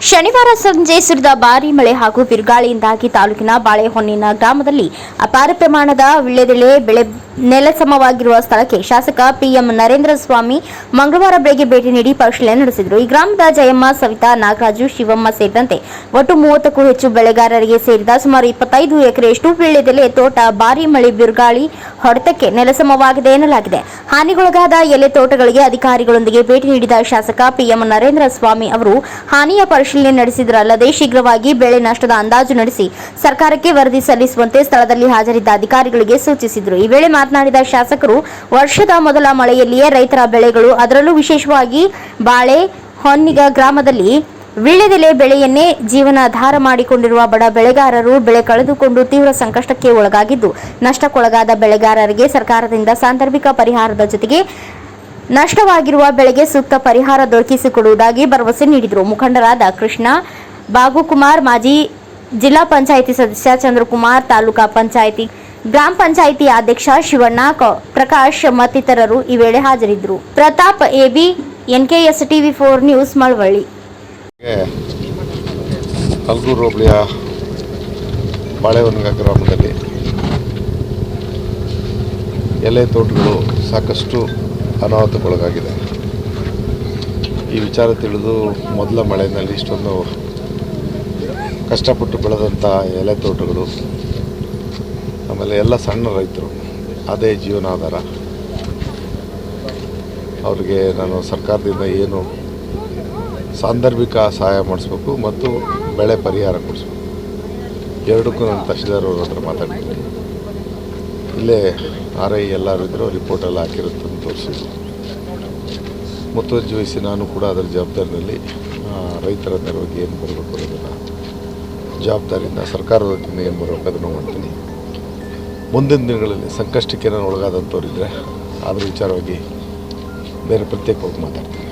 ಶನಿವಾರ ಸಂಜೆ ಸುರಿದ ಭಾರೀ ಮಳೆ ಹಾಗೂ ಬಿರುಗಾಳಿಯಿಂದಾಗಿ ತಾಲೂಕಿನ ಬಾಳೆಹೊನ್ನಿನ ಗ್ರಾಮದಲ್ಲಿ ಅಪಾರ ಪ್ರಮಾಣದ ವಿಳೆದೆಳೆ ಬೆಳೆ ನೆಲಸಮವಾಗಿರುವ ಸ್ಥಳಕ್ಕೆ ಶಾಸಕ ಪಿಎಂ ನರೇಂದ್ರ ಸ್ವಾಮಿ ಮಂಗಳವಾರ ಬೆಳಗ್ಗೆ ಭೇಟಿ ನೀಡಿ ಪರಿಶೀಲನೆ ನಡೆಸಿದರು. ಈ ಗ್ರಾಮದ ಜಯಮ್ಮ, ಸವಿತಾ, ನಾಗರಾಜು, ಶಿವಮ್ಮ ಸೇರಿದಂತೆ ಒಟ್ಟು ಮೂವತ್ತಕ್ಕೂ ಹೆಚ್ಚು ಬೆಳೆಗಾರರಿಗೆ ಸೇರಿದ ಸುಮಾರು ಇಪ್ಪತ್ತೈದು ಎಕರೆಯಷ್ಟು ವಿಳ್ಳೆದೆಲೆ ತೋಟ ಭಾರಿ ಮಳೆ ಬಿರುಗಾಳಿ ಹೊಡೆತಕ್ಕೆ ನೆಲಸಮವಾಗಿದೆ ಎನ್ನಲಾಗಿದೆ. ಹಾನಿಗೊಳಗಾದ ಎಲೆ ತೋಟಗಳಿಗೆ ಅಧಿಕಾರಿಗಳೊಂದಿಗೆ ಭೇಟಿ ನೀಡಿದ ಶಾಸಕ ಪಿಎಂ ನರೇಂದ್ರ ಸ್ವಾಮಿ ಅವರು, ಹಾನಿಯ ಪರಿಶೀಲನೆ ನಡೆಸಿದರಲ್ಲದೆ ಶೀಘ್ರವಾಗಿ ಬೆಳೆ ನಷ್ಟದ ಅಂದಾಜು ನಡೆಸಿ ಸರ್ಕಾರಕ್ಕೆ ವರದಿ ಸಲ್ಲಿಸುವಂತೆ ಸ್ಥಳದಲ್ಲಿ ಹಾಜರಿದ್ದ ಅಧಿಕಾರಿಗಳಿಗೆ ಸೂಚಿಸಿದರು. ಈ ವೇಳೆ ಶಾಸಕರು, ವರ್ಷದ ಮೊದಲ ಮಳೆಯಲ್ಲಿಯೇ ರೈತರ ಬೆಳೆಗಳು, ಅದರಲ್ಲೂ ವಿಶೇಷವಾಗಿ ಬಾಳೆ, ಹೊನ್ನಿಗ ಗ್ರಾಮದಲ್ಲಿ ವೀಳ್ಯದೆಲೆ ಬೆಳೆಯನ್ನೇ ಜೀವನಾಧಾರ ಮಾಡಿಕೊಂಡಿರುವ ಬಡ ಬೆಳೆಗಾರರು ಬೆಳೆ ಕಳೆದುಕೊಂಡು ತೀವ್ರ ಸಂಕಷ್ಟಕ್ಕೆ ಒಳಗಾಗಿದ್ದು, ನಷ್ಟಕ್ಕೊಳಗಾದ ಬೆಳೆಗಾರರಿಗೆ ಸರ್ಕಾರದಿಂದ ಸಾಂದರ್ಭಿಕ ಪರಿಹಾರದ ಜೊತೆಗೆ ನಷ್ಟವಾಗಿರುವ ಬೆಳೆಗೆ ಸೂಕ್ತ ಪರಿಹಾರ ದೊರಕಿಸಿಕೊಡುವುದಾಗಿ ಭರವಸೆ ನೀಡಿದರು. ಮುಖಂಡರಾದ ಕೃಷ್ಣ ಬಾಗುಕುಮಾರ್ ಮಾಜಿ ಜಿಲ್ಲಾ ಪಂಚಾಯಿತಿ ಸದಸ್ಯ ಚಂದ್ರಕುಮಾರ್, ತಾಲೂಕಾ ಪಂಚಾಯಿತಿ ಗ್ರಾಮ ಪಂಚಾಯಿತಿ ಅಧ್ಯಕ್ಷ ಶಿವಣ್ಣ ಪ್ರಕಾಶ್ ಮತ್ತಿತರರು ಈ ವೇಳೆ ಹಾಜರಿದ್ದರು. Pratap AB, NKS TV four news Malavalli. ಕಲ್ಗೂರು ಹೋಬಳಿಯ ಬಾಳೆವನಗ ಗ್ರಾಮದಲ್ಲಿ ಎಲೆ ತೋಟಗಳು ಸಾಕಷ್ಟು ಅನಾಹುತಕ್ಕೊಳಗಾಗಿದೆ. ಈ ವಿಚಾರ ತಿಳಿದು ಮೊದಲ ಮಳೆಯಲ್ಲಿ ಇಷ್ಟೊಂದು ಕಷ್ಟಪಟ್ಟು ಬೆಳೆದಂಥ ಎಲೆ ತೋಟಗಳು ಆಮೇಲೆ ಎಲ್ಲ ಸಣ್ಣ ರೈತರು, ಅದೇ ಜೀವನಾಧಾರ. ಅವ್ರಿಗೆ ನಾನು ಸರ್ಕಾರದಿಂದ ಏನು ಸಾಂದರ್ಭಿಕ ಸಹಾಯ ಮಾಡಿಸ್ಬೇಕು ಮತ್ತು ಬೆಳೆ ಪರಿಹಾರ ಕೊಡಿಸ್ಬೇಕು. ಎರಡಕ್ಕೂ ನಾನು ತಹಶೀಲ್ದಾರ್ ಅವ್ರ ಹತ್ರ ಮಾತಾಡ್ತೀನಿ. ಇಲ್ಲೇ ಆರ್ ಐ ಎಲ್ಲರೂ ಇದ್ದರು ರಿಪೋರ್ಟ್ ಎಲ್ಲ ಹಾಕಿರುತ್ತೆ ಅಂತ ತೋರಿಸಿದ್ರು. ಮುತುವರ್ಜಿ ವಹಿಸಿ ನಾನು ಕೂಡ ಅದರ ಜವಾಬ್ದಾರಿನಲ್ಲಿ ರೈತರ ನೆರವಿಗೆ ಏನು ಬರಬೇಕು ಅನ್ನೋದನ್ನು, ಜವಾಬ್ದಾರಿಯಿಂದ ಸರ್ಕಾರದ ಏನು ಬರಬೇಕು ಅದನ್ನು ಮಾಡ್ತೀನಿ. ಮುಂದಿನ ದಿನಗಳಲ್ಲಿ ಸಂಕಷ್ಟಕ್ಕೆ ನಾನು ಒಳಗಾದಂಥವ್ರಿದ್ದರೆ ಅದ್ರ ವಿಚಾರವಾಗಿ ಬೇರೆ ಪ್ರತ್ಯೇಕವಾಗಿ ಮಾತಾಡ್ತೀನಿ.